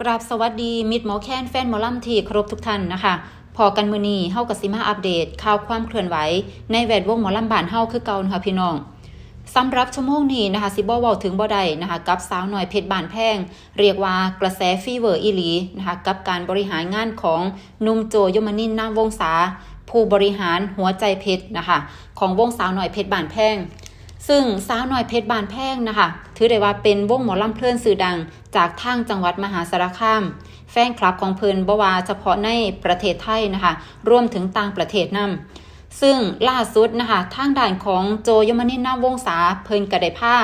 กราบสวัสดีมิตรหมอแคนแฟนหมอลำที่ครพทุกท่านนะคะพอกันมือนีเฮากับสิมาอัปเดต ข่าวความเคลื่อนไหว ในแวดวงหมอลำบานเฮาคือเก่านะคะพี่น้องสำหรับชั่วโมงนี้นะคะสิบ่เว้าถึงบ่ได้นะคะกับสาวหน่อยเพชรบานแพง เรียกว่ากระแสฟีเวอร์อีหลีนะคะกับการบริหารงานของนุ่มโจยมนินนามวงศาผู้บริหารหัวใจเพชรนะคะของวงสาวหน่อยเพชรบานแพง ซึ่งสาวน้อยเพชรบานแพงนะคะ ถือได้ว่าเป็นวงหมอลำเพลินสื่อดัง จากทางจังหวัดมหาสารคาม แฟนคลับของเพลินบวาเฉพาะในประเทศไทยนะคะ รวมถึงต่างประเทศนำซึ่งล่าสุดนะคะทางด่านของโจยมนินนามวงศาเพลินกระไดผ้า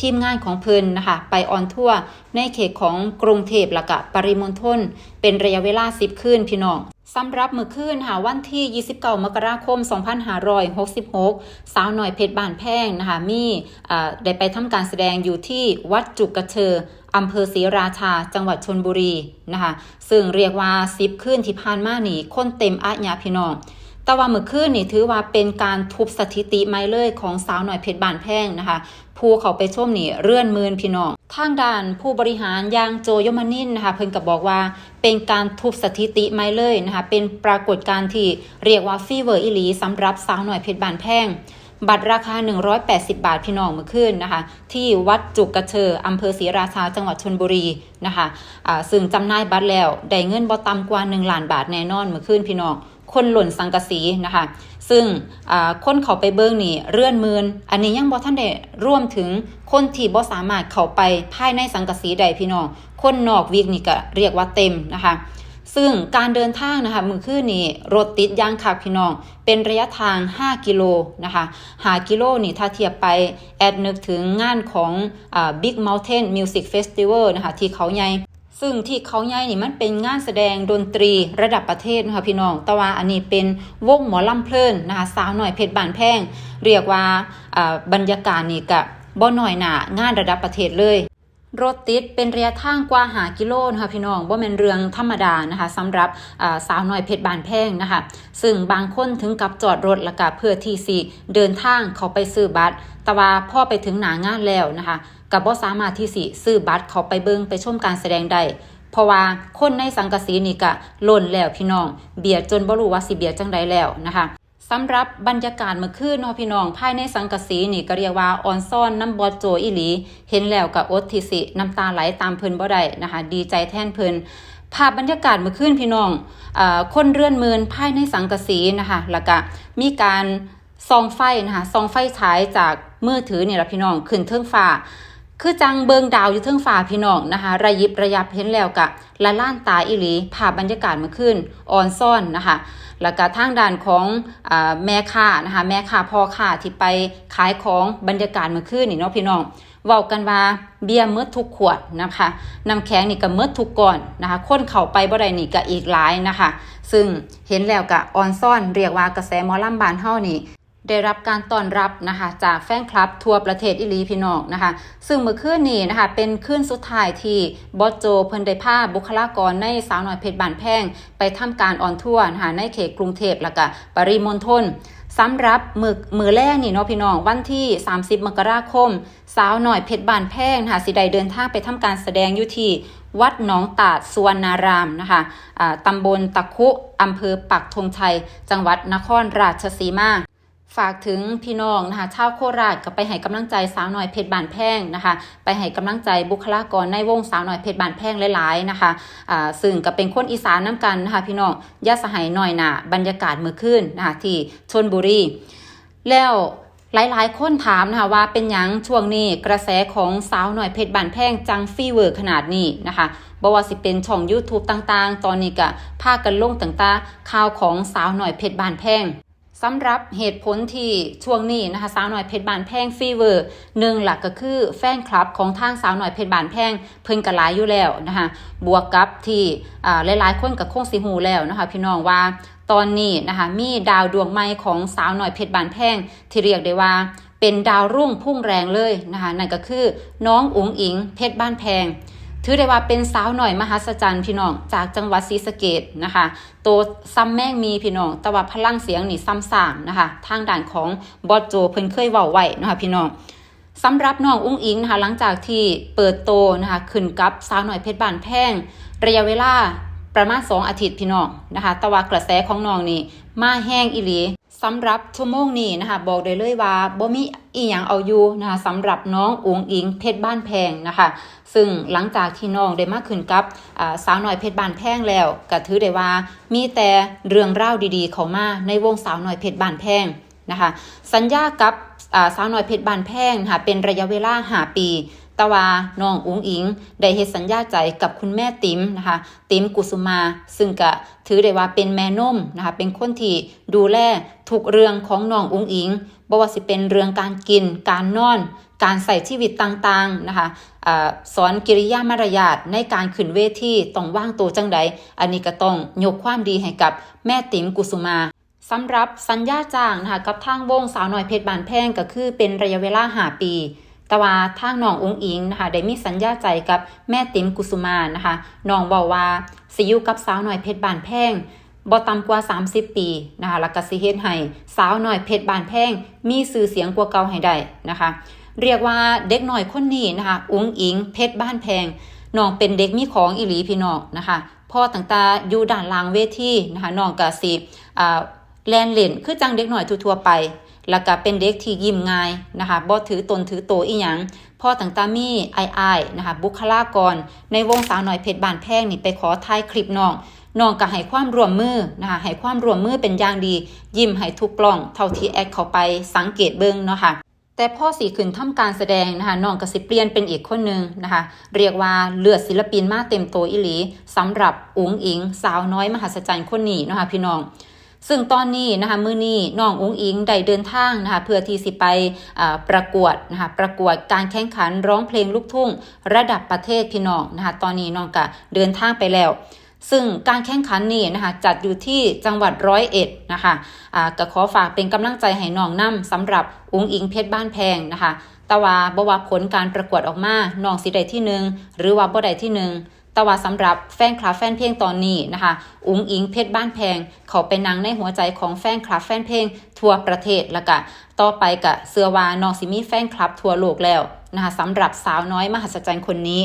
ทีมงานของเพลินนะคะ ไปออนทัวร์ในเขตของกรุงเทพและกะปริมณฑลเป็นระยะเวลา 10 คืนพี่น้อง สำหรับมือคืนหาวันที่ 29 มกราคม 2566 สาวหน่อยเพชรบานแพงนะคะมีได้ไปทำการแสดงอยู่ที่วัดจุกกระเชออำเภอศรีราชา จังหวัดชนบุรีนะคะซึ่งเรียกว่าซิบคืนที่ผ่านมานี่คนเต็มอาญาพี่น้อง แต่ว่าเมื่อคืนนี่ถือว่าเป็นการทุบสถิติไม้เลยของสาวหน่อยเพชรบานแพงนะคะ ผู้เขาไปชมนี่เรื่อนมืนพี่น้อง ทางด้านผู้บริหารยางโจยมานินนะคะ เพิ่นก็บบอกว่าเป็นการทุบสถิติไม้เลยนะคะ เป็นปรากฏการณ์ที่เรียกว่าฟีเวอร์อีหลีสำหรับสาวหน่อยเพชรบานแพงบัตรราคา 180 บาทพี่น้องเมื่อคืนนะคะ ที่วัดจุกกระเชออำเภอศรีราชาจังหวัดชนบุรีนะคะอ่าซึ่งจำหน่ายบัตรแล้ว ได้เงินบ่ต่ำกว่า 1 ล้านบาทแน่นอนเมื่อคืนพี่น้อง คนหล่นสังกะสีนะคะ ซึ่งคนเขาไปเบิ้งนี่เรื่อนมืนอันนี้ยังบ่ท่านได้ร่วมถึงคนที่บ่สามารถเข้าไปภายในสังกะสีใดพี่น้องคนนอกวีกนี่ก็เรียกว่าเต็มนะคะซึ่งการเดินทางนะคะมือคืนนี้รถติดยางคักพี่น้อง เป็นระยะทาง 5 กิโลนะคะหากิโลนี่ถ้าเทียบไปแอดนึกถึงงานของอ่า Big Mountain Music Festival นะคะที่เขาใหญ่ ซึ่งที่เขาใหญ่นี่มันเป็นงานแสดงดนตรีระดับประเทศนะคะพี่น้องแต่ว่าอันนี้เป็นวงหมอลำเพลินนะคะสาวหน่อยเพชรบานแพง เรียกว่าบรรยากาศนี่กับ่หน่อยหนางานระดับประเทศเลย รถติดเป็นระยะทางกว่าหากิโลนะคะพี่น้องว่าเป็นเรื่องธรรมดานะคะสำหรับสาวน้อยเพชรบานแพงนะคะ ซึ่งบางคนถึงกับจอดรถแล้วก็เพื่อที่สิเดินทางเขาไปซื้อบัตรแต่ว่าพ่อไปถึงหนางานแล้วนะคะกับบ่สามารถที่สิซื้อบัตรเขาไปเบิงไปชมการแสดงได้เพราะว่าคนในสังกสีนี่ก็ล้นแล้วพี่น้อง เบียดจนบ่รู้ว่าสิเบียดจังใดแล้วนะคะ สำหรับบรรยากาศเมื่อคืนเนาะพี่น้องภายในสังกสีนี่ก็เรียกว่าออนซ่อนน้ำบอดโจอีหลี เห็นแล้วกับอดทิสิน้ำตาไหลตามเพิ่นบ่ได้นะคะ ดีใจแทนเพิ่นภาพบรรยากาศเมื่อคืนพี่น้องเอ่อคนเรื่อนเมินภายในสังกสีนะคะแล้วก็มีการส่องไฟนะคะส่องไฟฉายจากมือถือนี่ละพี่น้องขึ้นเทิงฟ้าคือจังเบิงดาวอยู่เทิงฟ้าพี่น้องนะคะ ระยิบระยับเห็นแล้วกะละล้านตาอิหลีภาพบรรยากาศเมื่อคืนออนซ่อนนะคะ แล้วก็ทางด้านของอแม่ค้านะคะแม่ค้าพ่อค้าที่ไปขายของบรรยากาศเมื่อคืนนี่เนาะพี่น้องเว้ากันว่าเบียร์เมื่อทุกขวดนะคะน้ำแข็งนี่ก็เมื่อทุกก่อนนะคะคนเข้าไปบ่ได้นี่ก็อีกหลายนะคะ ซึ่งเห็นแล้วก็ออนซ่อนเรียกว่ากระแสมอลำบานเฮานี่ ได้รับการต้อนรับนะคะจากแฟนคลับทั่วประเทศอิลีพี่น้องนะคะ ซึ่งเมื่อคืนนี้นะคะเป็นคืนสุดท้ายที่บอสโจเพิ่นได้พาบุคลากรในสาวน้อยเพชรบานแพงไปทำการออนทัวร์นะคะในเขตกรุงเทพแล้วก็ปริมณฑลสำหรับมือมือแรกนี่เนาะพี่น้องวันที่ 30 มกราคม สาวหน่อยเพชรบานแพงนะคะสิได้เดินทางไปทำการแสดงอยู่ที่วัดหนองตาดสุวรรณารามนะคะอ่าตำบลตะคุอำเภอปักธงชัย จังหวัดนครราชสีมา ฝากถึงพี่น้องนะคะชาวโคราชก็ไปให้กำลังใจสาวหน้อยเพชรบานแพงนะคะ ไปให้กำลังใจบุคลากรในวงสาวหน้อยเพชรบานแพงหลายๆนะคะอ่าซึ่งก็เป็นคนอีสานน้ำกันนะคะพี่น้องยาสหายหน่อยหนาบรรยากาศเมื่อคืนนะคะที่ชนบุรี แล้วหลายๆ คนถามนะคะว่าเป็นยังช่วงนี้กระแสของสาวหน่อยเพชรบานแพงจังฟีเวอร์ขนาดนี้นะคะบว่าสิเป็นช่อง YouTube ต่างๆ ตอนนี้ก็พากันลงต่างๆข่าวของสาวหน่อยเพชรบานแพง สำหรับเหตุผลที่ช่วงนี้นะคะสาวหน่อยเพชรบานแพงฟีเวอร์หนึ่งหลักก็คือแฟนคลับของทางสาวหน่อยเพชรบานแพงเพิ่นกระลายอยู่แล้วนะคะบวกกับที่อ่าหลายๆคนกับโค้งสิหูแล้วนะคะพี่น้องว่าตอนนี้นะคะมีดาวดวงใหม่ของสาวหน่อยเพชรบานแพงที่เรียกได้ว่าเป็นดาวรุ่งพุ่งแรงเลยนะคะนั่นก็คือน้องอุ๋งอิงเพชรบ้านแพง ถือได้ว่าเป็นสาวหน่อยมหัศจรรย์พี่น้องจากจังหวัดศรีสะเกดนะคะโตซ้ำแม่งมีพี่น้องแต่ว่าพลังเสียงนี่ซ้ำสามนะคะ ทางด้านของบอสโจเพิ่นเคยเว้าไว้นะคะพี่น้องสำหรับน้องอุ้งอิงนะคะหลังจากที่เปิดโตนะคะขึ้นกับสาวหน่อยเพชรบานแพงระยะเวลาประมาณ 2 อาทิตย์พี่น้องนะคะแต่ว่ากระแสของน้องนี่มาแห้งอีหลี สำหรับชั่วโมงนี้นะคะบอกได้เลยว่าบ่มีอีหยังเอาอยู่นะคะสำหรับน้องอุงอิงเพชรบ้านแพงนะคะ ซึ่งหลังจากที่น้องได้มาขึ้นกับสาวหน่อยเพชรบ้านแพงแล้วก็ถือได้ว่ามีแต่เรื่องเล่าดีๆ เข้ามาในวงสาวหน่อยเพชรบ้านแพงนะคะ สัญญากับสาวหน่อยเพชรบ้านแพงนะคะเป็นระยะเวลาหาปี แต่ว่าน้องอุ๋งอิง ได้เฮ็ดสัญญาใจกับคุณแม่ติ๋มนะคะ ติ๋มกุสุมา ซึ่งก็ถือได้ว่าเป็นแม่นมนะคะ เป็นคนที่ดูแลทุกเรื่องของน้องอุ๋งอิงบ่ว่าสิเป็นเรื่องการกิน การนอน การใส่ชีวิตต่างๆนะคะอสอนกิริยามารยาทในการขึ้นเวทีต้องว่างตัวจังใด อันนี้ก็ต้องยกความดีให้กับแม่ติ๋มกุสุมาสำหรับสัญญาจ้างนะคะกับทางวงสาวน้อยเพชรบานแพงก็คือเป็นระยะเวลาหาปี แต่ว่าทางน้ององอิงนะคะได้มีสัญญาใจกับแม่ติ๋มกุสุมานะคะน้องบอกว่าสิอยู่กับสาวหน้อยเพชรบานแพงบ่ต่ำกว่า 30 ปีนะคะแล้วก็สิเฮ็ดให้สาวหน้อยเพชรบานแพงมีชื่อเสียงกว่าเก่าให้ได้นะคะ เรียกว่าเด็กหน่อยคนนี้นะคะอุ้งอิงเพชรบ้านแพงน้องเป็นเด็กมีของอีหลีพี่น้องนะคะพ่อต่างตาอยู่ด้านล่างเวทีนะคะน้องก็สิอ่า แลนเล่นคือจังเด็กหน่อยทั่วๆไป แล้วก็เป็นเด็กที่ยิ้มง่ายนะคะบ่ถือตนถือโตอีหยังพ่อต่างตามีไอไอายนะคะบุคลากร ในวงสาวหน่อยเพชรบานแพงนี่ไปขอถ่ายคลิปน้องน้องก็ให้ความร่วมมือนะคะให้ความร่วมมือเป็นอย่างดี ยิ้มให้ทุกกล้อง เท่าที่แอดเข้าไปสังเกตเบิ่งเนาะค่ะแต่พ่อสีขึ้นทำการแสดงนะคะน้องก็สิเปลี่ยนเป็นอีกคนหนึ่งนะคะเรียกว่าเลือดศิลปินมาเต็มโตอิหลีสำหรับอุ๋งอิง สาวน้อยมหัศจรรย์คนนี้นะคะพี่น้อง ซึ่งตอนนี้นะคะมือนี้น้องอุ๋งอิงได้เดินทางนะคะเพื่อที่สิไปประกวดนะคะประกวดการแข่งขันร้องเพลงลูกทุ่ง ระดับประเทศพี่น้องนะคะตอนนี้น้องก็เดินทางไปแล้ว ซึ่งการแข่งขันนี่นะคะจัดอยู่ที่จังหวัดร้อยเอ็ดนะคะอ่าก็ขอฝากเป็นกำลังใจให้น้องนํสำหรับอุ๋งอิงเพชรบ้านแพงนะคะแต่ว่าบวาผลการประกวดออกมาน้องสิได้ที่หนึ่งหรือว่าบ่ได้ที่หนึ่ง แต่ว่าสำหรับแฟนคลับแฟนเพลงตอนนี้นะคะอุ๋งอิงเพชรบ้านแพง เขาเป็นนางในหัวใจของแฟนคลับแฟนเพลงทั่วประเทศแล้วก็ต่อไปก็เสื้อวาน้องสิมีแฟนคลับทั่วโลกแล้วนะคะสำหรับสาวน้อยมหัศจรรย์คนนี้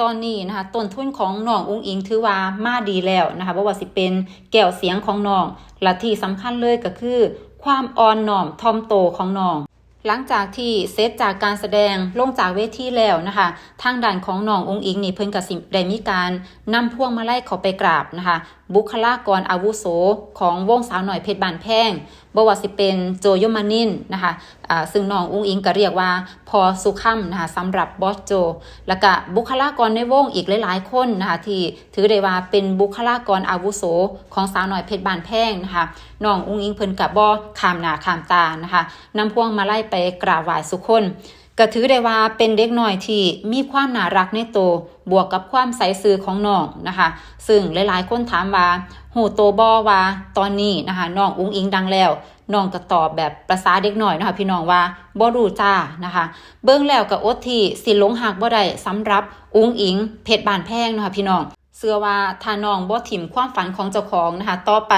ตอนนี้นะคะต้นทุนของน้องอุ้งอิงถือว่ามาดีแล้วนะคะบ่ว่าสิเป็นแก้วเสียงของน้องและที่สำคัญเลยก็คือ ความอ่อนน้อมถ่อมโตของน้อง หลังจากที่เซตจากการแสดงลงจากเวทีแล้วนะคะ ทางด้านของน้ององค์อิงนี่เพิ่นกับสิได้มีการนำพวงมาลัยเขาไปกราบนะคะ บุคลากรอาวุโสของวงสาวหน่อยเพชรบานแพงบว่าสิเป็นโจยมานินนะคะอ่าซึ่งน้องอุ้งอิงก็เรียกว่าพอสุขัมนะคะสำหรับบอสโจ แล้วก็บุคลากรในวงอีกหลายๆคนนะคะที่ถือได้ว่าเป็นบุคลากรอาวุโสของสาวหน่อยเพชรบานแพงนะคะน้องอุ้งอิงเพิ่นกับบ่ขามหนาขามตานะคะนำพวงมาไลัยไปกราบไหว้สุคน ก็ถือได้ว่าเป็นเด็กน้อยที่มีความน่ารักในตัวบวกกับความใสซื่อของน้องนะคะ ซึ่งหลายๆคนถามว่าหูโตบอว่าตอนนี้นะคะน้องอุ้งอิงดังแล้วน้องก็ตอบแบบประษาเด็กหน้อยนะคะพี่น้องว่าบ่รู้จ้านะคะ เบิ่งแล้วก็อดที่สิหลงหักบ่ได้สำหรับอุ้งอิงเพชรบานแพงนะคะพี่น้อง เชื่อว่าถ้านองบ่ถิ่มความฝันของเจ้าของนะคะ ต่อไป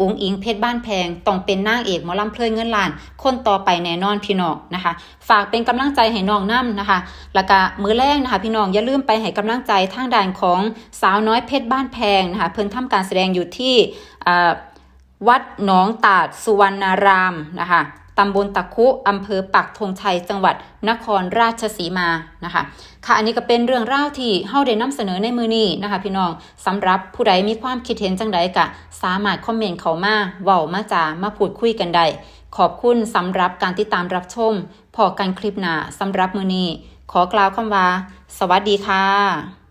อุงอิงเพชรบ้านแพงต้องเป็นนางเอกหมอลำเพลินเงินล้าน คนต่อไปแน่นอนพี่น้องนะคะ ฝากเป็นกำลังใจให้น้องน้ำนะคะ แล้วก็มือแรกนะคะ พี่น้องอย่าลืมไปให้กำลังใจทางด้านของสาวน้อยเพชรบ้านแพงนะคะ เพิ่นทำการแสดงอยู่ที่วัดหนองตาดสุวรรณารามนะคะ ตำบลตะคุอำเภอปักธงชัย จังหวัดนครราชสีมานะคะ ค่ะอันนี้ก็เป็นเรื่องราวที่เฮาได้นำเสนอในมือนี้นะคะ พี่น้องสำหรับผู้ใดมีความคิดเห็นจังใดก็สามารถคอมเมนต์เข้ามาเว้ามาจามาพูดคุยกันได้ขอบคุณสำหรับการติดตามรับชมพอกันคลิปหน้าสำหรับมือนี้ขอกล่าวคำว่า สวัสดีค่ะ